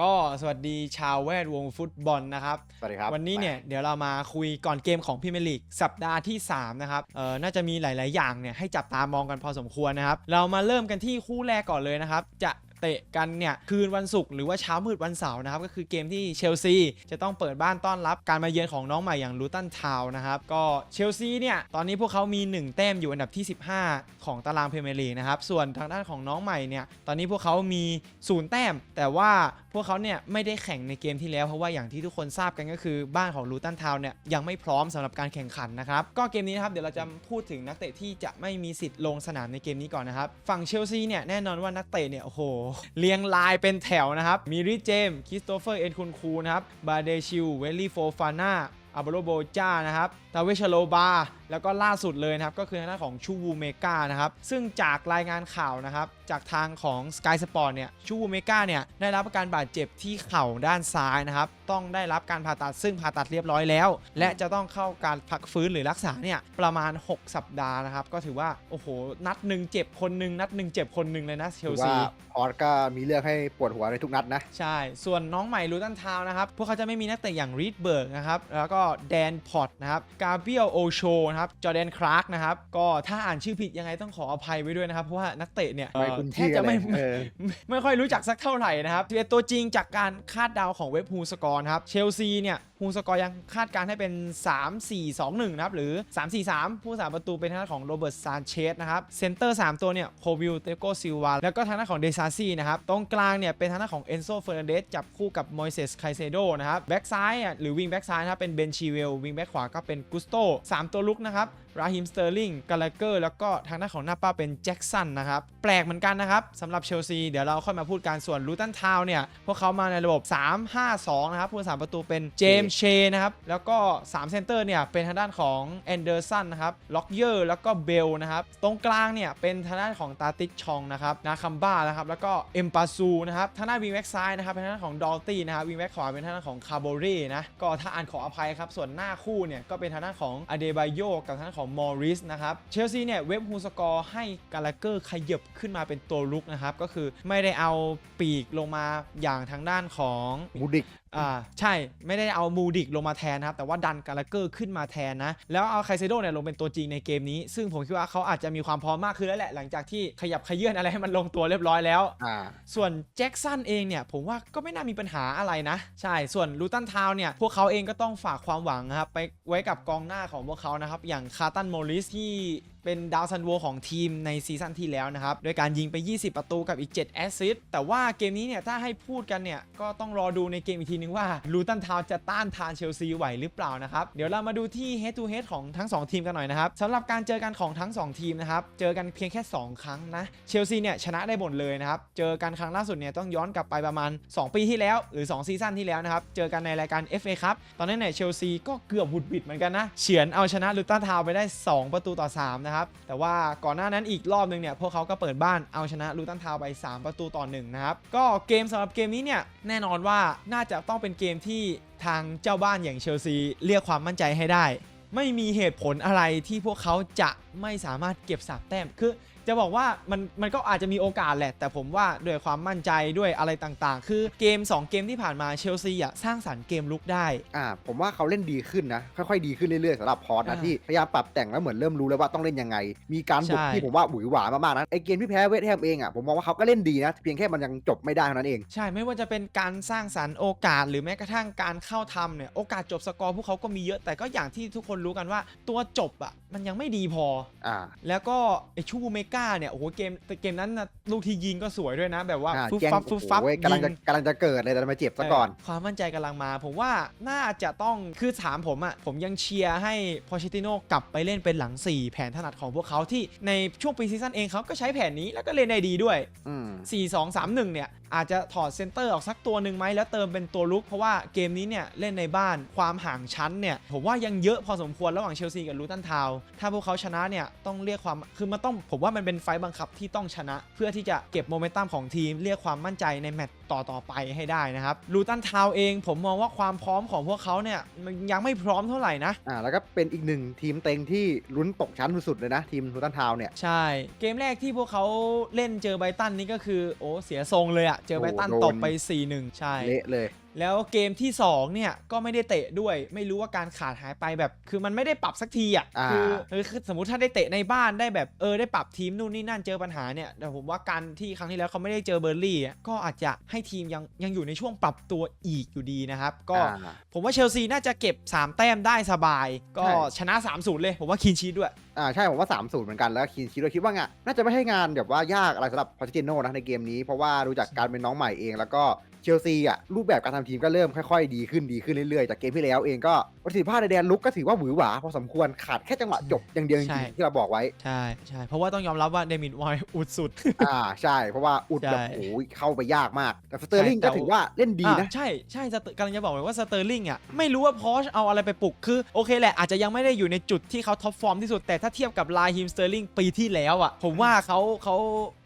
ก็สวัสดีชาวแวดวงฟุตบอลนะครับ สวัสดีครับ วันนี้เนี่ยเดี๋ยวเรามาคุยก่อนเกมของพรีเมียร์ลีกสัปดาห์ที่ 3 นะครับ เออน่าจะมีหลาย ๆ อย่างเนี่ยให้จับตามองกันพอสมควรนะครับ เรามาเริ่มกันที่คู่แรกก่อนเลยนะครับ จะ เตะกันเนี่ยคืนวันศุกร์หรือว่าเช้ามืดวันเสาร์นะครับก็คือเกมที่เชลซีจะต้องเปิดบ้านต้อนรับการมาเยือนของน้องใหม่อย่างลูตันทาวนะครับก็เชลซีเนี่ยตอนนี้พวกเขามี 1 แต้มอยู่อันดับที่ 15 ของตารางพรีเมียร์ลีกนะครับส่วนทางด้านของน้องใหม่เนี่ยตอนนี้พวกเขามี0แต้ม แต่ว่าพวกเขาเนี่ยไม่ได้แข่งในเกมที่แล้วเพราะว่าอย่างที่ทุกคนทราบกันก็คือบ้านของลูตันทาวเนี่ยยังไม่พร้อมสำหรับการแข่งขันนะครับก็เกมนี้นะครับเดี๋ยวเราจะพูดถึงนักเตะที่จะไม่มีสิทธิ์ลงสนามในเกมนี้ก่อนนะครับฝั่งเชลซีเนี่ยแน่นอนว่านักเตะเนี่ยโอ้โหเรียงรายเป็นแถวนะครับ มิริเจมคริสโตเฟอร์ เอ็นคุนคูนะครับ บาเดชิล เวลลี่โฟฟาน่าอาบาโรโบจ้านะครับตาเวชโลบา แล้วก็ล่าสุดเลยนะครับ ก็คือทางด้านของชูวูเมกานะครับ ซึ่งจากรายงานข่าวนะครับ จากทางของ Sky Sport เนี่ย ชูวูเมกาเนี่ย ได้รับอาการบาดเจ็บที่เข่าด้านซ้ายนะครับ ต้องได้รับการผ่าตัดซึ่งผ่าตัดเรียบร้อยแล้ว และจะต้องเข้าการพักฟื้นหรือรักษาเนี่ยประมาณ 6 สัปดาห์นะครับ ก็ถือว่า โอ้โห นัดหนึ่งเจ็บคนหนึ่งนัดหนึ่งเจ็บคนหนึ่งเลยนะเชถืลอว่าซีพอร์ตก็มีเรื่องให้ปวดหัวในทุกนัดนะ ใช่ ส่วนน้องใหม่ลูตันทาวน์นะครับ พวกเขาจะไม่มีนักเตะอย่างรีดเบิร์กนะครับ แล้วก็แดนพอตนะครับกาเบียลโอโชนะครับจอร์แดนคลาร์กนะครับก็ถ้าอ่านชื่อผิดยังไงต้องขออภัยไว้ด้วยนะครับ เพราะว่านักเตะเนี่ยไม่เอ่อคุ้นแทชื่บอจะไม่เลยเออไม่ไม่ค่อยรู้จักสักเท่าไหร่นะครับที่ตัวจริงจากการคาดเดาของเว็บฮูสกอร์นะครับเชลซีเนี่ย ฮูสกอร์ยังคาดการณ์ให้เป็น 3 4 2 1 นะครับ หรือ 3 4 3 ผู้สาประตูเป็นทางด้านของโรเบิร์ตซานเชสนะครับ เซนเตอร์ 3 ตัวเนี่ยโควิลเตโกซิลวา แล้วก็ทางด้านของเดซาซี่นะครับ ตรงกลางเนี่ยเป็นทางด้านของเอนโซเฟอร์นันเดสจับคู่กับมอยเซสไคเซโดนะครับ แบ็กซ้ายอะหรือวิงแบ็กซ้ายนะครับเป็นเบนชีเวล วิงแบ็กขวาก็เป็นกุสโตสามตัวลุกนะครับราฮิมสเตอร์ลิงกาลาเกอร์ แล้วก็ทางด้านของหน้าป้าเป็นแจ็กสันนะครับ แปลกเหมือนกันนะครับสำหรับเชลซี เดี๋ยวเราค่อยมาพูดกันส่วนลูตันทาวน์เนี่ย พวกเขามาในระบบ 3-5-2 นะครับผู้รักษาประตูเป็นเจมส์เชนะครับ แล้วก็3เซนเตอร์เนี่ยเป็นทางด้านของแอนเดอร์สันนะครับล็อกเยอร์แล้วก็เบลนะครับตรงกลางเนี่ยเป็นทางด้านของตาติกชองนะครับนาคัมบ้านะครับแล้วก็เอ็มปาซูนะครับทางด้านวิงแบ็กซ้ายนะครับเป็นทางด้านของดอลตี้นะครับวิงแบ็กขวาเป็นทางด้านของคาร์โบเร่นะก็ถ้าอ่านขออภัยครับส่วนหน้าคู่เนี่ยก็เป็นทางด้านของอเดบายโยกับทางด้านของมอริสนะครับเชลซีเนี่ยเว็บฮูสกอร์ให้กาลาเกอร์ขยับขึ้นมาเป็นตัวลุกนะครับก็คือไม่ได้เอาปีกลงมาอย่างทางด้านของมูดิก อ่าใช่ไม่ได้เอามูดิกลงมาแทนนะครับ แต่ว่าดันกาลาเกอร์ขึ้นมาแทนนะ แล้วเอาไคเซโดเนี่ยลงเป็นตัวจริงในเกมนี้ ซึ่งผมคิดว่าเขาอาจจะมีความพร้อมมากขึ้นแล้วแหละ หลังจากที่ขยับขยื่นอะไรให้มันลงตัวเรียบร้อยแล้ว อ่า ส่วนแจ็คสันเองเนี่ยผมว่าก็ไม่น่ามีปัญหาอะไรนะ ใช่ส่วนลูตันทาวน์เนี่ยพวกเขาเองก็ต้องฝากความหวังนะครับไปไว้กับกองหน้าของพวกเขานะครับอย่างคาร์ตันโมลิสที่ เป็นดาวซันโวของทีมในซีซั่นที่แล้วนะครับโดยการยิงไป 20 ประตูกับอีก 7 แอสซิสต์แต่ว่าเกมนี้เนี่ยถ้าให้พูดกันเนี่ยก็ต้องรอดูในเกมอีกทีนึงว่าลูตันทาวจะต้านทานเชลซีไหวหรือเปล่านะครับเดี๋ยวเรามาดูที่ head to head ของทั้ง 2 ทีมกันหน่อยนะครับสำหรับการเจอกันของทั้ง 2 ทีมนะครับเจอกันเพียงแค่ 2 ครั้งนะเชลซีเนี่ยชนะได้หมดเลยนะครับเจอกันครั้งล่าสุดเนี่ยต้องย้อนกลับไปประมาณ 2 ปีที่แล้ว หรือ 2 ซีซั่นที่แล้วนะครับเจอกันในรายการ FA ครับตอนนั้นเนี่ยเชลซีก็เกือบบุดบิดเหมือนกันนะเฉือนเอาชนะลูตันทาวไปได้ 2 ประตูต่อ3นะครับ แต่ว่าก่อนหน้านั้นอีกรอบนึงเนี่ยพวกเขาก็เปิดบ้านเอาชนะลูตันทาวไป 3 ประตูต่อ1นะครับ ก็เกมสำหรับเกมนี้เนี่ยแน่นอนว่าน่าจะต้องเป็นเกมที่ทางเจ้าบ้านอย่างเชลซีเรียกความมั่นใจให้ได้ ไม่มีเหตุผลอะไรที่พวกเขาจะไม่สามารถเก็บสามแต้มคือ จะบอกว่ามันมันก็อาจจะมีโอกาสแหละ แต่ผมว่าด้วยความมั่นใจด้วยอะไรต่างๆ คือเกม 2 เกมที่ผ่านมาเชลซีอะสร้างสรรค์เกมลุกได้ อ่าผมว่าเขาเล่นดีขึ้นนะ ค่อยๆดีขึ้นเรื่อยๆสำหรับพอร์ตนะอ่าที่พยายามปรับแต่งแล้วเหมือนเริ่มรู้แล้วว่าต้องเล่นยังไง มีการบุกใช่ ที่ผมว่าหวือหวามากๆนะไอเกมที่แพ้เวสต์แฮมเองอะผมมองว่าเขาก็เล่นดีนะ เพียงแค่มันยังจบไม่ได้เท่านั้นเอง ใช่ไม่ว่าจะเป็นการสร้างสรรค์โอกาส หรือแม้กระทั่งการเข้าทำเนี่ยโอกาสจบสกอร์พวกเขาก็มีเยอะแต่ก็อย่างที่ทุกคนรู้กันว่าตัวจบอะมันยังไม่ดีพอ อ่า แล้วก็ไอชูบูเมกาเนี่ยโอ้โหเกมแต่เกมนั้นนะลูกที่ยิงก็สวยด้วยนะ แบบว่าอ่าฟุบแจ้งฟับฟุบฟับโอ้โหกำลังจะยิงกำลังจะเกิดเลยแต่ทำไมเจ็บซะก่อนเความมั่นใจกำลังมา ผมว่าน่าจะต้องคือถามผมอะ่ะผมยังเชียร์ให้พอเชติโนกลับไปเล่นเป็นหลัง 4 แผนถนัดของพวกเขาที่ในช่วงปีซีซั่นเองเขาก็ใช้แผนนี้แล้วก็เล่นได้ดีด้วยอืม4 2 3 1 เนี่ย อาจจะถอดเซนเตอร์ออกสักตัวหนึ่งไหมแล้วเติมเป็นตัวลุก เพราะว่าเกมนี้เนี่ย เล่นในบ้านความห่างชั้นเนี่ย ผมว่ายังเยอะพอสมควรระหว่างเชลซีกับลูตันทาวน์ถ้าพวกเขาชนะเนี่ย ต้องเรียกความคือมันต้องผมว่ามันมันเป็นไฟต์บังคับที่ต้องชนะ เพื่อที่จะเก็บโมเมนตัมของทีม เรียกความมั่นใจในแมตช์ต่อๆไปให้ได้นะครับลูตันทาวเองผมมองว่าความพร้อมของพวกเขาเนี่ยมันยังไม่พร้อมเท่าไหร่นะอ่าแล้วก็เป็นอีกหนึ่งทีมเต็งที่ลุ้นตกชั้นสุดๆเลยนะทีมทูตันทาวน์เนี่ยใช่ เกมแรกที่พวกเขาเล่นเจอไบรตันนี่ก็คือโอ้เสียทรงเลยอะเจอไบรตันโอ้โดนตบไป 4-1 ใช่เละเลย แล้วเกมที่ 2 เนี่ย ก็ไม่ได้เตะด้วย ไม่รู้ว่าการขาดหายไปแบบ คือมันไม่ได้ปรับสักทีอะอ่า คือเออคือสมมติถ้าได้เตะในบ้านได้แบบเออได้ปรับทีมนู่นนี่นั่นเจอปัญหาเนี่ยแต่ผมว่าการที่ครั้งที่แล้วเขาไม่ได้เจอเบอร์ลี่อะก็อาจจะให้ทีมยังยังอยู่ในช่วงปรับตัวอีกอยู่ดีนะครับก็ อ่า ผมว่าเชลซีน่าจะเก็บ 3 แต้มได้สบาย ก็ใช่ ชนะ 3-0 เลย ผมว่าคีนชีตด้วย อ่าใช่ผมว่า3ามสูตรเหมือนกันแล้วคิดคิดว่าคิดว่างานน่าจะไม่ให้งานแบบว่ายากอะไรสำหรับพอชิเจโน่นะในเกมนี้เพราะว่าดูจากการเป็นน้องใหม่เองแล้วก็ เชลซีอะรูปแบบการทำทีมก็เริ่มค่อยๆ ดีขึ้นดีขึ้นเรื่อยๆ จากเกมที่แล้วเองก็ประสิทธิภาพในแดนลุกก็ถือว่าหวือหวาพอสมควรขาดแค่จังหวะจบอย่างเดียวจใช่ริงๆที่เราบอกไว้ ใช่ใช่เพราะว่าต้องยอมรับว่าเดมิดวอยอุดสุด อ่าใช่ เพราะว่าอุดแบบใช่โอ้ยเข้าไปยากมาก แต่สเตอร์ลิงใช่แต่ก็ถือว่าเล่นดีนะอะใช่ใช่สเตอร์กำลังจะบอกเลยว่าสเตอร์ลิงอะไม่รู้ว่าพอชเอาอะไรไปปลุกคือโอเคแหละอาจจะยังไม่ได้อยู่ในจุดที่เขาท็อปฟอร์มที่สุดแต่ถ้าเทียบกับลายฮิมสเตอร์ลิงปีที่แล้วอะผมว่าเขาเขา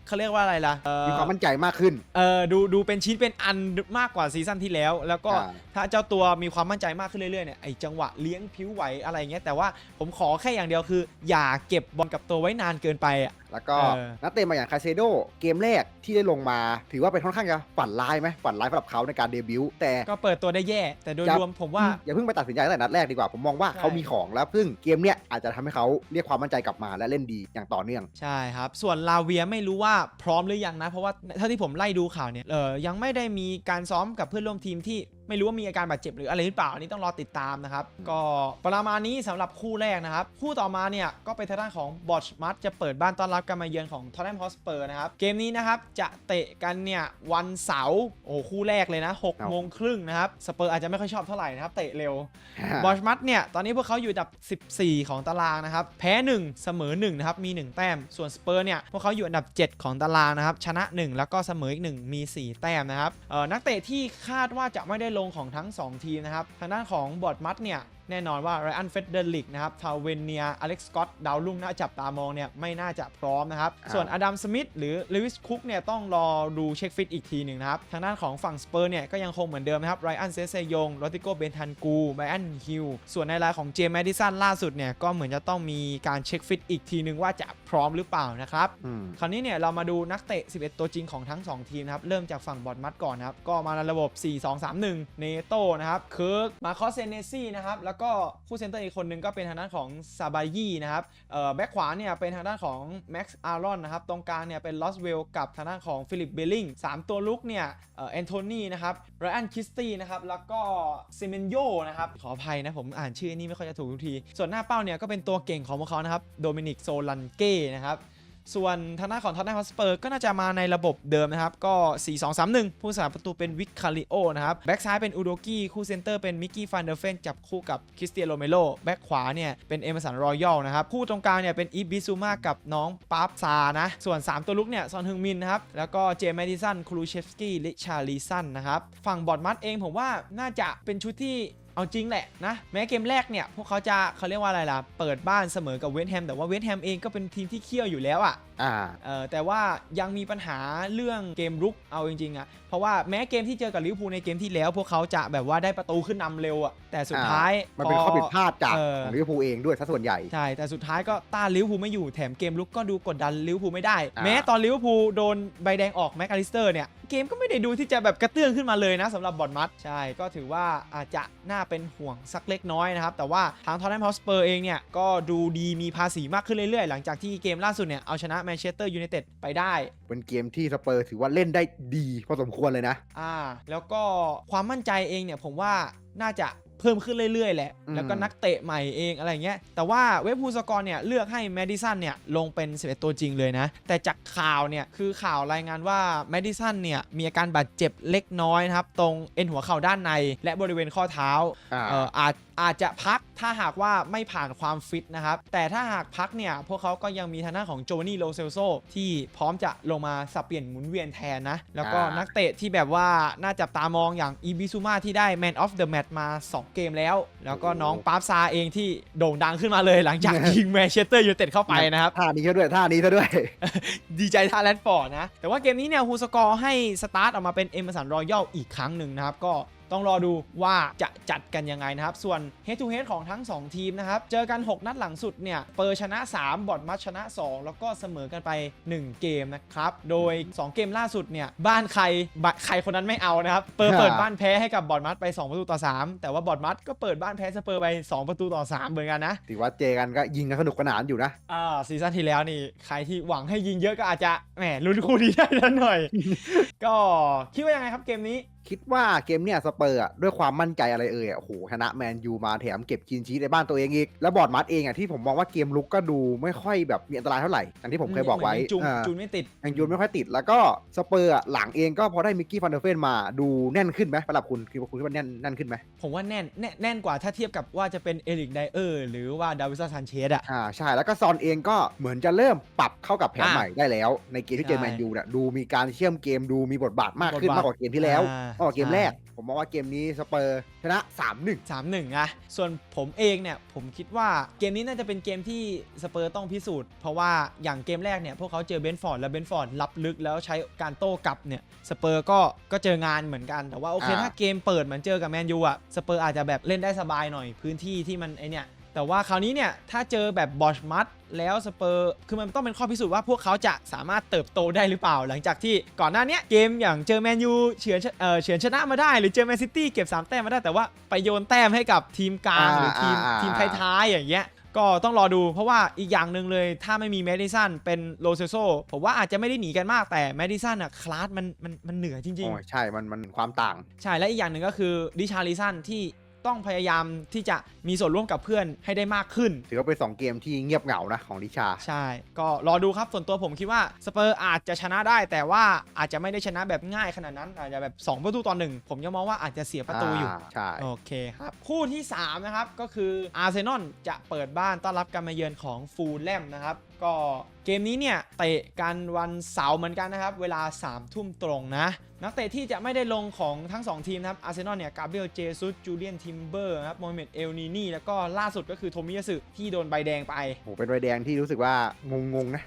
เขาเรียกว่าอะไรล่ะเอ่อมีความมั่นใจมากขึ้น เออดูดูเป็นชิ้นเป็นอันมากกว่าซีซั่นที่แล้ว แล้วก็อ่า ถ้าเจ้าตัวมีความมั่นใจมากขึ้นเรื่อยๆเนี่ยไอจังหวะเลี้ยงผิวไหวอะไรเงี้ยแต่ว่าผมขอแค่อย่างเดียวคือ อย่าเก็บบอลกับตัวไว้นานเกินไปอะ แล้วก็เออ นักเตะมาอย่างคาเซโดเกมแรกที่ได้ลงมา ถือว่าเป็นค่อนข้างจะฝันร้ายไหมฝันร้ายสำหรับเขาในการเดบิวต์แต่ ก็เปิดตัวได้แย่ แต่โดยครับ รวมผมว่า อย่าเพิ่งไปตัดสินใจตั้งแต่นัดแรกดีกว่า ผมมองว่าใช่ เขามีของแล้วซึ่งเกมเนี้ยอาจจะทำให้เขาเรียกความมั่นใจกลับมาและเล่นดีอย่างต่อเนื่อง ใช่ครับ ส่วนลาเวียไม่รู้ว่าพร้อมหรือยังนะ เพราะว่าเท่าที่ผมไล่ดูข่าวเนี่ยเออยังไม่ได้มีการซ้อมกับเพื่อนร่วมทีมที่ ไม่รู้ว่ามีอาการบาดเจ็บหรืออะไรหรือเปล่าอันนี้ต้องรอติดตามนะครับ ก็ประมาณนี้สำหรับคู่แรกนะครับ คู่ต่อมาเนี่ยก็เป็นทางด้านของบอชมัตจะเปิดบ้านต้อนรับการมาเยือนของทอ t แนมฮอสเปอร์นะครับ เกมนี้นะครับจะเตะกันเนี่ยวันเสาร์โอ้คู่แรกเลยนะครั6บโมงครึ่งนะครับสเปอร์อาจจะไม่ค่อยชอบเท่าไหร่นะครับเตะเร็วบอชมัตเนี่ยตอนนี้พวกเขาอยู่อันดับ 14 ของตารางนะครับแพ้ 1 เสมอ1นะครับมี 1 แต้ม ส่วนสเปอร์เนี่ยพวกเขาอยู่อันดับ 7 ของตารางนะครับชนะ 1 แล้วก็เสมออีก1มี 4 แต้มนะครับเอ่อนักเตะที่คาดว่าจะไม่ได้ลงของทั้ง 2 ทีมนะครับ ทางด้านของบอดมัดเนี่ย แน่นอนว่าไรอันเฟเดริกนะครับทาวเวเนียอเล็กซ์สกอตดาวรุ่งน่าจับตามองเนี่ยไม่น่าจะพร้อมนะครับอ่าส่วนอดัมสมิธหรือเลวิสคุกเนี่ยต้องรอดูเช็คฟิตอีกทีหนึ่งนะครับ ทางด้านของฝั่งสเปอร์เนี่ยก็ยังคงเหมือนเดิมนะครับไรอันเซเซยงโรติโกเบนทันกูไบอันฮิลส่วนในรายของเจมส์แมดิสันล่าสุดเนี่ยก็เหมือนจะต้องมีการเช็คฟิตอีกทีหนึ่งว่าจะพร้อมหรือเปล่านะครับอืมคราวนี้เนี่ยเรามาดูนักเตะ 11 ตัวจริงของทั้ง 2 ทีมนะครับเริ่มจากฝั่งบอดมัดก่อนนะครับก็มาในระบบ 4-2-3-1 เนโตนะครับเคิร์กมาคอสเซเนซี่นะครับแล้วก็คู่เซนเตอร์อีกคนหนึงก็เป็นทางด้านของซาบายีนะครับแบ็คขวาเนี่ยเป็นทางด้านของแม็กซ์อารอนนะครับตรงกลางเนี่ยเป็นลอสเวลกับทางด้านของฟิลิปเบลลิง3ตัวลุกเนี่ยแอนโทนีนะครับไรอันคิสตี้นะครับแล้วก็ซิเมนโยนะครับขออภัยนะผมอ่านชื่อนี่ไม่ค่อยจะถูกทุกที ส่วนหน้าเป้าเนี่ยก็เป็นตัวเก่งของพวกเขานะครับโดมินิกโซลันเก้นะครับ ส่วนทางด้านของท็อตแนมฮอสเปอร์ก็น่าจะมาในระบบเดิมนะครับ ก็ 4-2-3-1 ผู้สาประตูเป็นวิกคาริโอนะครับ แบ็กซ้ายเป็นอูโดกี้คู่เซนเตอร์เป็นมิกกี้ฟันเดอร์เฟนจับคู่กับคริสเตียโรเมโลแบ็กขวาเนี่ยเป็นเอเมอร์สันรอยัลนะครับ คู่ตรงกลางเนี่ยเป็นอีฟบิซูมากับน้องปาร์ฟซานะ ส่วน 3 ตัวลุกเนี่ยซอนฮึงมินนะครับ แล้วก็เจมส์แมดิสันครูเชฟสกี้ลิชาลีสันนะครับ ฝั่งบอร์ดมัดเองผมว่าน่าจะเป็นชุดที่ เอาจริงแหละนะแม้เกมแรกเนี่ยพวกเขาจะเขาเรียกว่าอะไรล่ะ เปิดบ้านเสมอกับเวสต์แฮมแต่ว่าเวสต์แฮมเองก็เป็นทีมที่เคี่ยวอยู่แล้วอะ่ะอ่าเออแต่ว่ายังมีปัญหาเรื่องเกมรุกเอาจริงๆอะ่ะเพ ราะว่าแม้เกมที่เจอกับลิเวอร์พูลในเกมที่แล้ว พวกเขาจะแบบว่าได้ประตูขึ้นนำเร็วอะ่ะแต่สุดท้ายมันเป็นข้อผิดพลาดจากเออของลิเวอร์พูลเองด้วยซะส่วนใหญ่ใช่แต่สุดท้ายก็ต้านลิเวอร์พูลไม่อยู่แถมเกมลุกก็ดูกดดันลิเวอร์พูลไม่ได้อ่าแม้ตอนลิเวอร์พูลโดนใบแดงออกแม็กอลิสเตอร์เนี่ยเกมก็ไม่ได้ดูที่จะแบบกระเตื้องขึ้นมาเลยนะสำหรับบอดมัดใช่ก็ถือว่าอาจจะน่าเป็นห่วงสักเล็กน้อยนะครับ แต่ว่าทางทอ t แนมฮอสเปอร์เองเนี่ยก็ดูดีมีภาษีมากขึ้นเรื่อยๆ หลังจากที่เกมล่าสุดเนี่ยเอาชนะแมนเชสเตอร์ยูไนเต็ดไปได้ เป็นเกมที่สเปอร์ถือว่าเล่นได้ดีพอสมควรเลยนะ อ่า แล้วก็ความมั่นใจเองเนี่ยผมว่าน่าจะเพิ่มขึ้นเรื่อยๆ แหละอืมแล้วก็นักเตะใหม่เองอะไรเงี้ย แต่ว่าเว็บพูสกอร์เนี่ยเลือกให้แมดิสันเนี่ยลงเป็น 11 ตัวจริงเลยนะ แต่จากข่าวเนี่ยคือข่าวรายงานว่าแมดิสันเนี่ยมีอาการบาดเจ็บเล็กน้อยนะครับ ตรงเอ็นหัวเข่าด้านใน และบริเวณข้อเท้าอ่าเอ่ออาจ อาจจะพักถ้าหากว่าไม่ผ่านความฟิตนะครับ แต่ถ้าหากพักเนี่ย พวกเขาก็ยังมีทางด้านของโจนี่โลเซลโซที่พร้อมจะลงมาสับเปลี่ยนหมุนเวียนแทนนะ แล้วก็อ่านันักเตะที่แบบว่าน่าจับตามองอย่างอีบิซูมาที่ได้ Man of the Match มา 2 เกมแล้ว แล้วก็น้องปาร์ฟซาเองที่โด่งดังขึ้นมาเลยหลังจากยิงแมนเชสเตอร์ยูไนเต็ดเข้าไปนะครับท่านี้ซะด้วยท่านี้ซะด้วย ดีใจท่าแรดฟอร์ดนะแต่ว่าเกมนี้เนี่ยฮูสกอร์ให้สตาร์ทออกมาเป็นเอมสันรอยัลอีกครั้งหนึ่งนะครับก็ ต้องรอดูว่าจะจัดกันยังไงนะครับ ส่วน Head to Head ของทั้ง 2 ทีมนะครับ เจอกัน 6 นัดหลังสุดเนี่ย เปอร์ชนะ 3 บอดมัดชนะ 2 แล้วก็เสมอกันไป 1 เกมนะครับ โดย 2 เกมล่าสุดเนี่ย บ้านใครบใครคนนั้นไม่เอานะครับ เปอร์ค่ะเปิดบ้านแพ้ให้กับบอดมัดไป 2 ประตูต่อ 3 แต่ว่าบอดมัดก็เปิดบ้านแพ้สเปอร์ไป 2 ประตูต่อ 3 เหมือนกันนะถือว่าเจอกันก็ยิงกันสนุกสนานอยู่นะ อ่าซีซั่นที่แล้วนี่ใครที่หวังให้ยิงเยอะก็อาจจะแหมลุ้นคู่นี้ได้แล้วหน่อย ก็คิดว่ายังไงครับเกมนี้ คิดว่าเกมเนี่ยสเปอร์ด้วยความมั่นใจอะไรเอ่ยอะโอ้โหชนะแมนยูมาแถมเก็บคินชีสในบ้านตัวเองอีก แล้วบอร์ดมัดเองอะที่ผมมองว่าเกมลุกก็ดูไม่ค่อยแบบมีอันตรายเท่าไหร่อย่างที่ผมเคยบอกไว้จูนจูนไม่ติดยังยูนไม่ค่อยติด แล้วก็สเปอร์หลังเองก็พอได้มิกกี้ฟันเดอร์เฟนมาดูแน่นขึ้นไหมสำหรับคุณคิดว่าคุณคิดว่าแน่นแน่นขึ้นไหมผมว่าแน่นแน่นแน่นกว่าถ้าเทียบกับว่าจะเป็นเอริกไดเออร์หรือว่าดาวิสซานเชสอะอ่าใช่แล้วก็ซอนเองก็เหมือนจะเริ่มปรับเข้ากับแผนใหม่ได้แล้ว ในเกมที่เจอแมนยูเนี่ยดูมีการเชื่อมเกมดูมีบทบาทมากขึ้นมากกว่าเกมที่แล้วอ่ามากกว่าเกมใช่แรก ผมมองว่าเกมนี้สเปอร์ชนะ 3-1 สามหนึ่งอะส่วนผมเองเนี่ยผมคิดว่าเกมนี้น่าจะเป็นเกมที่สเปอร์ต้องพิสูจน์ เพราะว่าอย่างเกมแรกเนี่ยพวกเขาเจอเบนฟอร์ดแล้วเบนฟอร์ดรับลึกแล้วใช้การโต้กลับเนี่ยสเปอร์ก็ก็เจองานเหมือนกัน แต่ว่าโอเคอ่า ถ้าเกมเปิดเหมือนเจอกับแมนยูอะสเปอร์อาจจะแบบเล่นได้สบายหน่อยพื้นที่ที่มันไอเนี่ย แต่ว่าคราวนี้เนี่ย ถ้าเจอแบบบอชมัดแล้วสเปอร์ คือมันต้องเป็นข้อพิสูจน์ว่าพวกเขาจะสามารถเติบโตได้หรือเปล่า หลังจากที่ก่อนหน้าเนี้ยเกมอย่างเจอแมนยูเฉือนเอ่อเฉือนชนะมาได้ หรือเจอแมนซิตี้เก็บ 3 แต้มมาได้ แต่ว่าไปโยนแต้มให้กับทีมกลางหรือทีมอ่าอ่าทีมท้ายๆอย่างเงี้ยก็ต้องรอดูเพราะว่าอีกอย่างหนึ่งเลยถ้าไม่มีแมดิสันเป็นโลเซโซผมว่าอาจจะไม่ได้หนีกันมากแต่แมดิสันอะคลาสมันมันมันเหนือจริงโอ้ยใช่มันมันความต่างๆใช่และอีกอย่างหนึ่งก็คือดิชาริสันที่ ต้องพยายามที่จะมีส่วนร่วมกับเพื่อนให้ได้มากขึ้น ถือว่าเป็นสองเกมที่เงียบเหงานะของดิชา ใช่ ก็รอดูครับส่วนตัวผมคิดว่าสเปอร์อาจจะชนะได้ แต่ว่าอาจจะไม่ได้ชนะแบบง่ายขนาดนั้น อาจจะแบบ 2 ประตูต่อหนึ่งผมยังมองว่าอาจจะเสียประตูอยู่าใช่ โอเคครับ คู่ที่ 3 นะครับ ก็คืออาร์เซนอลจะเปิดบ้านต้อนรับการมาเยือนของฟูลแลมนะครับ ก็ เกมนี้เนี่ยเตะกันวันเสาร์เหมือนกันนะครับ เวลา3ทุ่มตรงนะ นักเตะที่จะไม่ได้ลงของทั้ง 2 ทีมนะครับอาร์เซนอลเนี่ยกาเบรียลเจซุสจูเลียนทิมเบอร์นะครับโมเมดเอลนีนี่แล้วก็ล่าสุดก็คือโทมิยาสึที่โดนใบแดงไปโหเป็นใบแดงที่รู้สึกว่างงๆนะ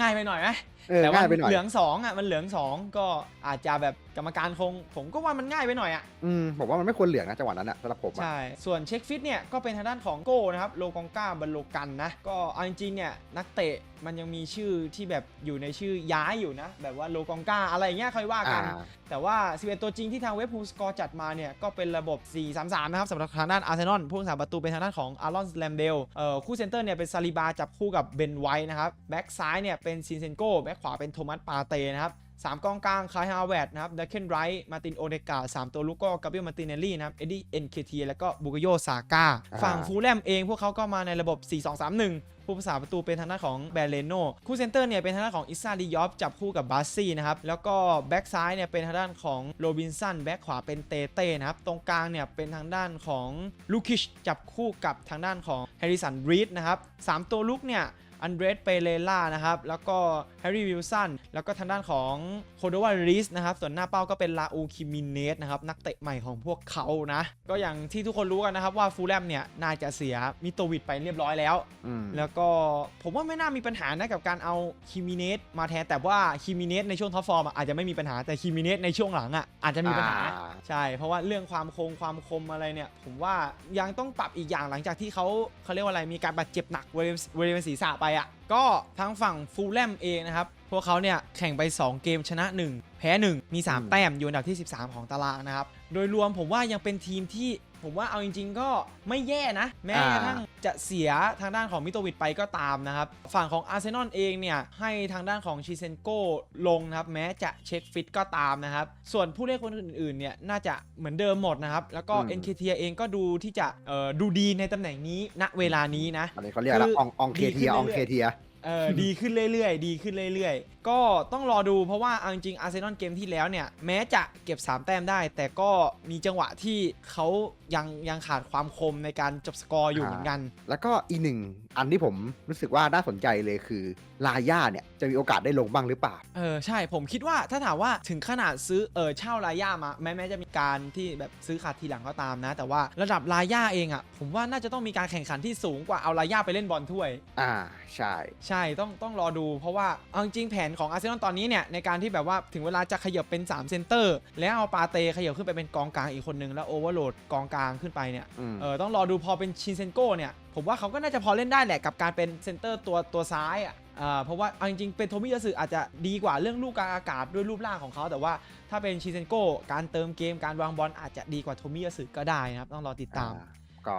ง่ายไปหน่อยไหมเออแต่ว่าง่ายไปหน่อยเหลืองสองอะมันเหลืองสองก็อาจจะแบบกรรมการคง ผมก็ว่ามันง่ายไปหน่อยอะอืมผมว่ามันไม่ควรเหลืองนะจังหวะนั้นอะสำหรับผมอะใช่ส่วนเช็คฟิตเนี่ยก็เป็นทางด้านของโก้นะครับโลกองก้าบันโลกันนะก็เอาจริงๆเนี่ยนักเตะมันยังมีชื่อที่แบบอยู่ในชื่อย้ายอยู่นะ แบบว่าโลกองก้าอะไรอย่างเงี้ยค่อยว่ากันอ่าแต่ว่า 11 ตัวจริงที่ทางเว็บ Who Score จัดมาเนี่ย ก็เป็นระบบ 4-3-3 นะครับสำหรับทางด้านอาร์เซนอลผู้รักษาประตูเป็นทางด้านของอารอนแลมเดลเอ่อคู่เซนเตอร์เนี่ยเป็นซาลิบาจับคู่กับเบนไวท์นะครับแบ็กซ้ายเนี่ยเป็นซินเซนโกแบ็กขวาเป็นโทมัสปาเตนะครับ สามกองกลางคลายฮาวเวิร์ดนะครับดักเคนไรท์มาตินโอเดกาสามตัวลูกก็กาเบรียลมาตินเนลลี่นะครับเอ็ดดี้เอ็นเคทีแล้วก็บุกโยซาก้าอ่าฝั่งฟูลแลมเองพวกเขาก็มาในระบบ 4-2-3-1ผู้รักษาประตูเป็นทางด้านของแบรเลโนคู่เซนเตอร์เนี่ยเป็นทางด้านของอิซาดิยอฟจับคู่กับบาสซี่นะครับ แล้วก็แบ็กซ้ายเนี่ยเป็นทางด้านของโรบินสันแบ็กขวาเป็นเตเต้นะครับ ตรงกลางเนี่ยเป็นทางด้านของลูคิชจับคู่กับทางด้านของแฮร์ริสันรีดนะครับสามตัวลุกเนี่ย อันเดรสเปเรล่านะครับ แล้วก็แฮร์รี่วิลสัน แล้วก็ทางด้านของโคโดวาริสนะครับ ส่วนหน้าเป้าก็เป็นลาอูคิมินเนสนะครับ นักเตะใหม่ของพวกเขานะ ก็อย่างที่ทุกคนรู้กันนะครับว่าฟูลแลมเนี่ยน่าจะเสียมิโตวิดไปเรียบร้อยแล้วอืมแล้วก็ผมว่าไม่น่ามีปัญหานะกับการเอาคิมิเนสมาแทน แต่ว่าคิมิเนสในช่วงท็อปฟอร์มอะอาจจะไม่มีปัญหา แต่คิมิเนสในช่วงหลังอะอาจจะมีปัญหาอ่าใช่ เพราะว่าเรื่องความคงความคมอะไรเนี่ย ผมว่ายังต้องปรับอีกอย่างหลังจากที่เขาเขาเรียกว่าอะไร มีการบาดเจ็บหนักบริเวณบริเวณศีรษะไปอะ ก็ทางฝั่งฟูลแลมเองนะครับ พวกเขาเนี่ยแข่งไป 2 เกมชนะ 1 แพ้ 1 มีอืม3แต้มอยู่อันดับที่ 13 ของตารางนะครับ โดยรวมผมว่ายังเป็นทีมที่ ผมว่าเอาจริง ๆ ก็ไม่แย่นะ แม้กระทั่งจะเสียทางด้านของมิโตวิดไปก็ตามนะครับ ฝั่งของอาร์เซนอลเองเนี่ย ให้ทางด้านของชิเซนโกลงนะครับ แม้จะเช็คฟิตก็ตามนะครับ ส่วนผู้เล่นคนอื่นๆเนี่ยน่าจะเหมือนเดิมหมดนะครับ แล้วก็อืม NKT เองก็ดูที่จะเอ่อดูดีในตำแหน่งนี้ณเวลานี้นะอันนี้เขาเรียกอะไรคืออองอองเคดีขึ้เทียนอองเรื่อยๆเคเทียเออดีขึ้นเรื่อยๆ ดีขึ้นเรื่อยๆ ก็ต้องรอดูเพราะว่าเอาจริงๆอาร์เซนอลเกมที่แล้วเนี่ย แม้จะเก็บ 3 แต้มได้ แต่ก็มีจังหวะที่เขายังยังขาดความคมในการจบสกอร์อยู่เหมือนกัน แล้วก็อีกหนึ่งอันที่ผมรู้สึกว่าน่าสนใจเลยคือ ลาย่าเนี่ย จะมีโอกาสได้ลงบ้างหรือเปล่า เออ ใช่ผมคิดว่าถ้าถามว่าถึงขนาดซื้อเออเช่าลาย่ามา แม้แม้จะมีการที่แบบซื้อขาดทีหลังก็ตามนะ แต่ว่าระดับลาย่าเองอะ่ะผมว่าน่าจะต้องมีการแข่งขันที่สูงกว่าเอาลาย่าไปเล่นบอลถ้วย อ่าใช่ ใช่ต้องต้องรอดู เพราะว่าเอาจริงๆแผนของอาร์เซนอลตอนนี้เนี่ยในการที่แบบว่าถึงเวลาจะขยับเป็น3เซนเตอร์ แล้วเอาปาเตขยับขึ้นไปเป็นกองกลางอีกคนนึงแล้วโอเวอร์โหลดกองกลางขึ้นไปเนี่ยอืมเออต้องรอดูพอเป็นชินเซนโก้เนี่ยผมว่าเขาก็น่าจะพอเล่นได้แหละกับการเป็นเซนเตอร์ตัวตัวซ้ายอะอ่าเพราะว่าเอาจริงๆเป็นโทมิยาสึอาจจะดีกว่าเรื่องลูกกลางอากาศด้วยรูปร่างของเขาแต่ว่าถ้าเป็นชินเซนโก้การเติมเกมการวางบอลอาจจะดีกว่าโทมิยาสึก็ได้นะครับต้องรอติดตามอ่ก็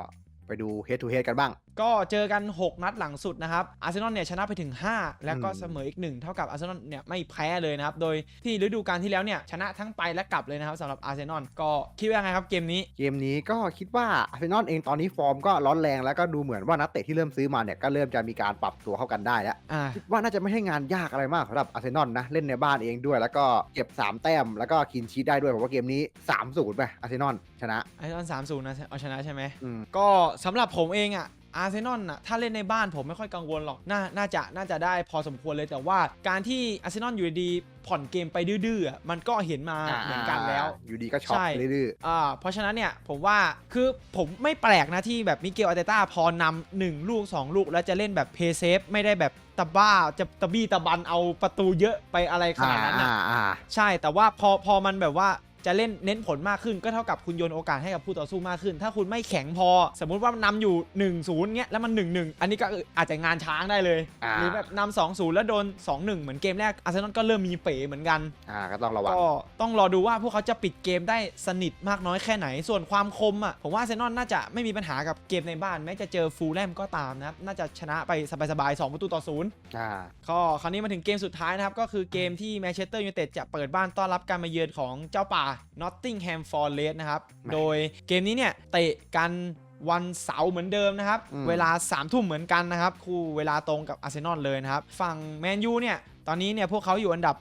ไปดู head to head กันบ้าง ก็เจอกัน 6 นัดหลังสุดนะครับอาร์เซนอลเนี่ยชนะไปถึง 5 แล้วก็อืมเสมออีก 1 เท่ากับอาร์เซนอลเนี่ยไม่แพ้เลยนะครับ โดยที่ฤดูกาลที่แล้วเนี่ยชนะทั้งไปและกลับเลยนะครับสำหรับอาร์เซนอลก็คิดว่าไงครับเกมนี้ เกมนี้ก็คิดว่าอาร์เซนอลเองตอนนี้ฟอร์มก็ร้อนแรงแล้วก็ดูเหมือนว่านักเตะที่เริ่มซื้อมาเนี่ยก็เริ่มจะมีการปรับตัวเข้ากันได้แล้วอ่าคิดว่าน่าจะไม่ให้งานยากอะไรมากสำหรับอาร์เซนอลนะเล่นในบ้านเองด้วย แล้วก็เก็บ 3 แต้มแล้วก็คินชีตได้ด้วยผมว่าเกมนี้3-0ไปอาร์เซนอลชนะอาร์เซนอลสามศูนย์นะเอาชนะใช่ไหมอืมก็สำหรับผมเองอะ อาร์เซนอลน่ะถ้าเล่นในบ้านผมไม่ค่อยกังวลหรอกน่าน่าจะน่าจะได้พอสมควรเลยแต่ว่าการที่อาร์เซนอลอยู่ดีๆผ่อนเกมไปดื้อๆอะมันก็เห็นมาเหมือนกันแล้ว อยู่ดีก็ช็อตใช่ดื้ออ่าเพราะฉะนั้นเนี่ยผมว่าคือผมไม่แปลกนะที่แบบมิเกลอาร์เตต้าพอนำหนึ่งลูก 2 ลูก แล้วจะเล่นแบบเพย์เซฟไม่ได้แบบตะบ้าจะตะบี้ตะบันเอาประตูเยอะไปอะไรๆขนาดนั้นนะอ่าอ่าใช่แต่ว่าพอพอมันแบบว่า จะเล่นเน้นผลมากขึ้นก็เท่ากับคุณโยนโอกาสให้กับผู้ต่อสู้มากขึ้น ถ้าคุณไม่แข็งพอ สมมุติว่านำอยู่1 0เงี้ยแล้วมัน1 1อันนี้ก็อาจจะงานช้างได้เลย อ่า หรือแบบนำ2 0แล้วโดน 2 1 เหมือนเกมแรกอาร์เซนอลก็เริ่มมีเป๋เหมือนกัน อ่าก็ต้องระวัง ก็ต้องรอดูว่าพวกเขาจะปิดเกมได้สนิทมากน้อยแค่ไหน ส่วนความคมอะผมว่าอาร์เซนอลน่าจะไม่มีปัญหากับเกมในบ้าน แม้จะเจอฟูลแลมก็ตามนะครับน่าจะชนะไปสบายๆ2ประตูต่อศูนย์ อ่า ก็คราวนี้มาถึงเกมสุดท้ายนะครับ ก็คือเกมที่แมนเชสเตอร์ยูไนเต็ดจะเปิดบ้านต้อนรับการมาเยือนของเจ้าป่านอตติงแฮมฟอร์เรสนะครับแหม่โดยเกมนี้เนี่ยเตะกันวันเสาร์เหมือนเดิมนะครับอืมเวลา3ามทุ่มเหมือนกันนะครับ คู่เวลาตรงกับอาร์เซนอลเลยนะครับ ฝั่งแมนยูเนี่ยตอนนี้เนี่ยพวกเขาอยู่อันดับ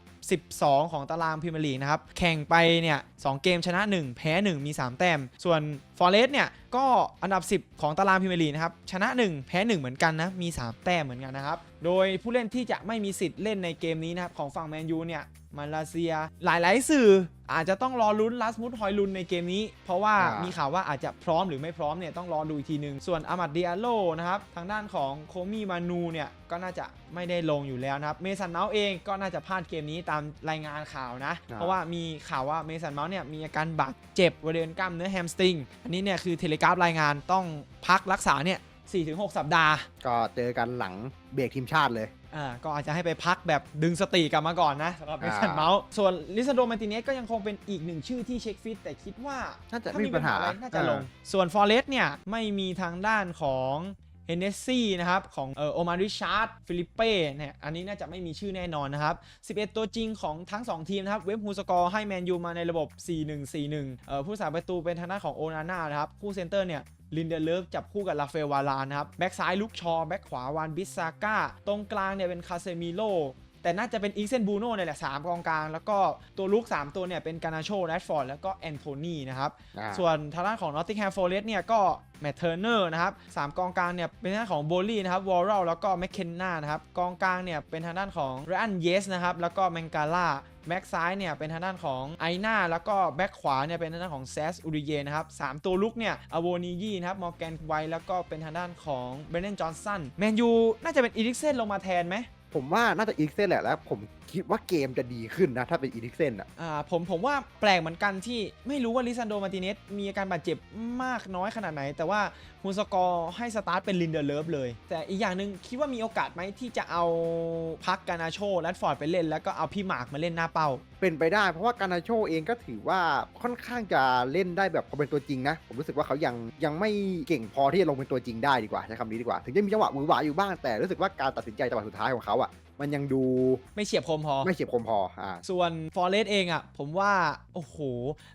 12 ของตารางพรีเมียร์ลีกนะครับ แข่งไปเนี่ยสเกมชนะ 1 แพ้ 1 มี 3 แต้ม ส่วนฟอร์เรสเนี่ยก็อันดับ 10 ของตารางพรีเมียร์ลีกนะครับ ชนะ 1 แพ้ 1 เหมือนกันนะ มี 3 แต้มเหมือนกันนะครับ โดยผู้เล่นที่จะไม่มีสิทธิ์เล่นในเกมนี้นะครับของฝั่งแมนยูเนี่ยมาเลเซีย หลายๆ สื่ออาจจะต้องรอลุ้นลัสมุดฮอยลุนในเกมนี้ เพราะว่าอ่ามีมีข่าวว่าอาจจะพร้อมหรือไม่พร้อมเนี่ยต้องรอดูอีกทีหนึ่งส่วนอามัดเดียโลนะครับทางด้านของโคมี่มานูเนี่ยก็น่าจะไม่ได้ลงอยู่แล้วนะครับเมสันเมาส์เองก็น่าจะพลาดเกมนี้ตามรายงานข่าวนะอ่าเพราะว่ามีข่าวว่าเมสันเมาส์เนี่ยมีอาการบาดเจ็บบริเวณกล้ามเนื้อแฮมสตริงอันนี้เนี่ยคือเทเลกราฟรายงานต้องพักรักษาเนี่ย 4-6 สัปดาห์ ก็เจอกันหลังเบรกทีมชาติเลย อ่าก็อาจจะให้ไปพักแบบดึงสติกลับมาก่อนนะสำหรับเมสันอ่าเมาส์ส่วนลิซาโดมาร์ติเนสก็ยังคงเป็นอีกหนึ่งชื่อที่เช็คฟิต แต่คิดว่าน่าจะถ้าไม่มีปัญหาอะไรน่าจะลงอ่าส่วนฟอร์เรสเนี่ยไม่มีทางด้านของเฮนเนสซี่นะครับ ของเออโอมาริชาร์ดฟิลิปเป้เนี่ยอันนี้น่าจะไม่มีชื่อแน่นอนนะครับ 11 ตัวจริงของทั้ง 2 ทีมนะครับ เว็บฮูสกอร์ให้แมนยูมาในระบบ 4-1-4-1 เอ่อผู้สาประตูเป็นทางด้านของโอนาน่านะครับ คู่เซนเตอร์เนี่ย ลินเดเลิฟจับคู่กับลาเฟวาลานนะครับแบ็กซ้ายลุกชอแบ็กขวาวานบิสซาก้าตรงกลางเนี่ยเป็นคาเซมิโล แต่น่าจะเป็นอีกเซนบูโน่เนี่ยแหละ3กองกลาง แล้วก็ตัวลุก 3 ตัวเนี่ยเป็นกานาโชแรดฟอร์ดแล้วก็แอนโทนีนะครับอ่าส่วนทางด้านของ Nottingham Forest เนี่ยก็แมทเทอร์เนอร์นะครับสามกองกลางเนี่ยเป็นทางด้านของโบลี่นะครับวอลเลแล้วก็แมคเคนนานะครับกองกลางเนี่ยเป็นทางด้านของเรอันเยสนะครับแล้วก็แมงกาล่าแบ็กซ้ายเนี่ยเป็นทางด้านของไอนาแล้วก็แบ็กขวาเนี่ยเป็นทางด้านของแซสอูริเยนะครับสามตัวลุกเนี่ยอโวนียี่นะครับมอร์แกนไวแล้วก็เป็นทางด้านของเบรนเนนจอห์นสันแมนยูน่าจะเป็นอีริกเซนลงมาแทนไหม ผมว่าน่าจะอีกเซนแหละแล้วผมคิดว่าเกมจะดีขึ้นนะ ถ้าเป็นอีลิกเซนอะอ่าผมผมว่าแปลกเหมือนกันที่ไม่รู้ว่าลิซันโดมาติเนสมีอาการบาดเจ็บมากน้อยขนาดไหน แต่ว่าฮูสกอร์ให้สตาร์ทเป็นลินเดอร์เลิฟเลย แต่อีกอย่างหนึ่งคิดว่ามีโอกาสไหมที่จะเอาพักกานาโชแรดฟอร์ดไปเล่น แล้วก็เอาพี่หมากมาเล่นหน้าเป้าเป็นไปได้ เพราะว่าการนาโชเองก็ถือว่าค่อนข้างจะเล่นได้แบบเขาเป็นตัวจริงนะ ผมรู้สึกว่าเขายังยังไม่เก่งพอที่จะลงเป็นตัวจริงได้ดีกว่าใช้คำนี้ดีกว่า ถึงจะมีจังหวะมือหวาอยู่บ้างแต่รู้สึกว่าการตัดสินใจจังหวะสุดท้ายของเขาอะมันยังดูไม่เฉียบคมพอ ไม่เฉียบคมพออ่าส่วนฟอร์เรสเองอะ ผมว่า โอ้โห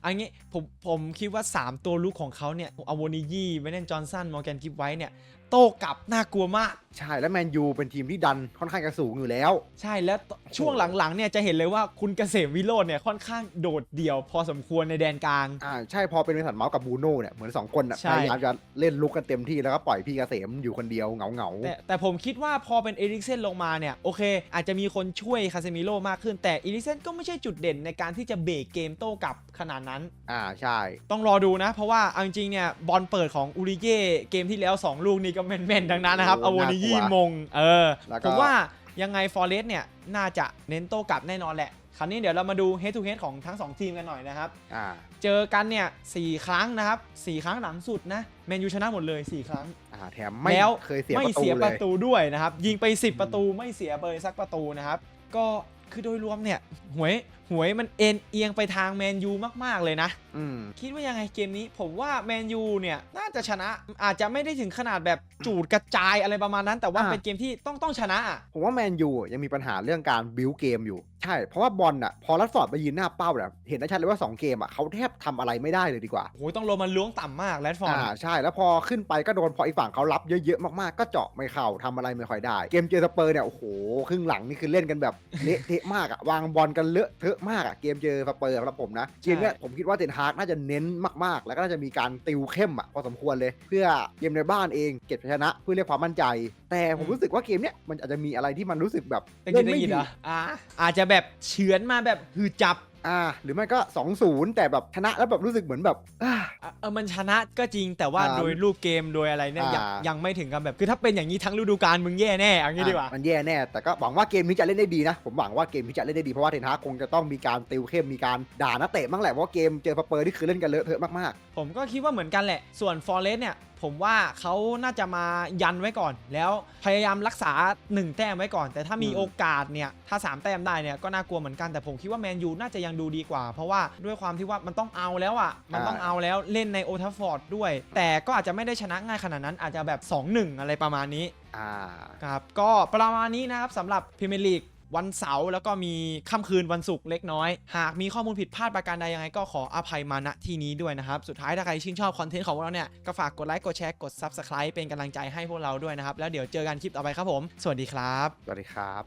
อันนี้ผมผมคิดว่า 3 ตัวลุกของเขาเนี่ยอโวนิยี่เวนเนนจอห์นสันมอร์แกนกิฟไว้เนี่ยโต้กลับน่ากลัวมาก ใช่แล้วแมนยูเป็นทีมที่ดันค่อนข้างจะสูงอยู่แล้ว ใช่แล้วช่วงหลังๆเนี่ยจะเห็นเลยว่าคุณเกษมวิโรจน์เนี่ยค่อนข้างโดดเดี่ยว พอสมควรในแดนกลางอ่าใช่พอเป็นเมสันเมาส์กับบูโน่เนี่ยเหมือนสองคนอะใช่พยายามจะเล่นลุกกันเต็มที่แล้วก็ปล่อยพี่เกษมอยู่คนเดียวเหงาเหงาๆแต่แต่ผมคิดว่าพอเป็นเอริกเซนลงมาเนี่ยโอเคอาจจะมีคนช่วยคาเซมิโร่มากขึ้นแต่เอริกเซนก็ไม่ใช่จุดเด่นในการที่จะเบรกเกมโต้กลับขนาดนั้น อ่าใช่ ต้องรอดูนะ เพราะว่าเอาจริงๆเนี่ยบอลเปิดของอูริเย่เกมที่แล้ว 2 ลูกนี่ก็แม่นๆดังนั้นนะครับอโวนิยี่มง เออแล้วผก็มว่ายังไงฟอร์เรสเนี่ยน่าจะเน้นโต้กลับแน่นอนแหละ คราวนี้เดี๋ยวเรามาดู head to head ของทั้ง 2 ทีมกันหน่อยนะครับอ่าเจอกันเนี่ยสครั้งนะครับ4ครั้งหลังสุดนะแมนยูชนะหมดเลย4ครั้ง อ่าแถมไม่แล้วเคยเสียไม่ประตูเสียเลประย ตูด้วยนะครับ ยิงไป 10 ประตูไม่เสียเบอร์สักประตูนะครับ ก็คือโดยรวมเนี่ยหวย หวยมันเอ็นเอียงไปทางแมนยูมาก ๆ เลยนะอืมคิดว่ายังไงเกมนี้ ผมว่าแมนยูเนี่ย น่าจะชนะอาจจะไม่ได้ถึงขนาดแบบจูดกระจายอะไรประมาณนั้น แต่ว่าอะเป็นเกมที่ต้องต้องชนะอะผมว่าแมนยูยังมีปัญหาเรื่องการบิวเกมอยู่ ใช่ เพราะว่าบอลอะพอรัดฟอร์ดไปยืนหน้าเป้าเนี่ยเห็นได้ชัดเลยว่า 2 เกมอะเขาแทบทำอะไรไม่ได้เลยดีกว่าโอ้ยต้องลงมาล้วงต่ำมากแรดฟอร์ดอ่าใช่แล้วพอขึ้นไปก็โดนพออีกฝั่งเขารับเยอะๆมากๆ ก็เจาะไม่เข้าทำอะไรไม่ค่อยได้ เกมเจอสเปอร์เนี่ยโอ้โหครึ่งหลังนี่คือเล่นกันแบบเละเทะมากอะวางบอลกันเลอะเทอะมากอะเกมเจอสเปอร์สำหรับผมนะเกมเนี้ยผมคิดว่าเทนฮากน่าจะเน้นมากๆ แล้วก็น่าจะมีการติวเข้มอะพอสมควรเลย เพื่อเกมในบ้านเองเก็บชัยชนะเพื่อเรียกความมั่นใจ แต่ผมรู้สึกว่าเกมเนี้ยมันอาจจะมีอะไรที่มันรู้สึกแบบแต่กินได้ยินเหรออ่าอาจจะแบบเฉือนมาแบบหือจับ อ่า หรือไม่ก็2-0แต่แบบชนะแล้วแบบรู้สึกเหมือนแบบอ่าอะเออมันชนะก็จริงแต่ว่าอ่าโดยรูปเกมโดยอะไรเนี่ยยังอ่ายั ยังไม่ถึงกับแบบ คือถ้าเป็นอย่างนี้ทั้งฤดูกาลมึงแย่แน่เอางี้ดีกว่า อะมันแย่แน่ แต่ก็หวังว่าเกมนี้จะเล่นได้ดีนะ ผมหวังว่าเกมนี้จะเล่นได้ดี เพราะว่าเทนฮากคงจะต้องมีการติวเข้ม มีการด่านักเตะบ้างแหละ เพราะว่าเกมเจอสเปอร์นี่คือเล่นกันเลอะเทอะมากผมก็คิดว่าเหมือนกันแหละ ส่วนฟอร์เรสเนี่ย ผมว่าเขาน่าจะมายันไว้ก่อน แล้วพยายามรักษา 1 แต้มไว้ก่อน แต่ถ้ามีอืมโอกาสเนี่ยถ้า 3 แต้มได้เนี่ยก็น่ากลัวเหมือนกันแต่ผมคิดว่าแมนยูน่าจะยังดูดีกว่า เพราะว่าด้วยความที่ว่ามันต้องเอาแล้วอะมันต้องเอาแล้วเล่นในโอทัฟฟอร์ดด้วย แต่ก็อาจจะไม่ได้ชนะง่ายขนาดนั้นอาจจะแบบ 2-1 อะไรประมาณนี้ๆอ่าครับก็ประมาณนี้นะครับสำหรับพรีเมียร์ลีก วันเสาร์แล้วก็มีค่ำคืนวันศุกร์เล็กน้อย หากมีข้อมูลผิดพลาดประการใดยังไงก็ขออภัยมาณที่นี้ด้วยนะครับสุดท้ายถ้าใครชื่นชอบคอนเทนต์ของเราเนี่ยก็ฝากกดไลค์กดแชร์กด Subscribe เป็นกำลังใจให้พวกเราด้วยนะครับแล้วเดี๋ยวเจอกันคลิปต่อไปครับผม สวัสดีครับ สวัสดีครับ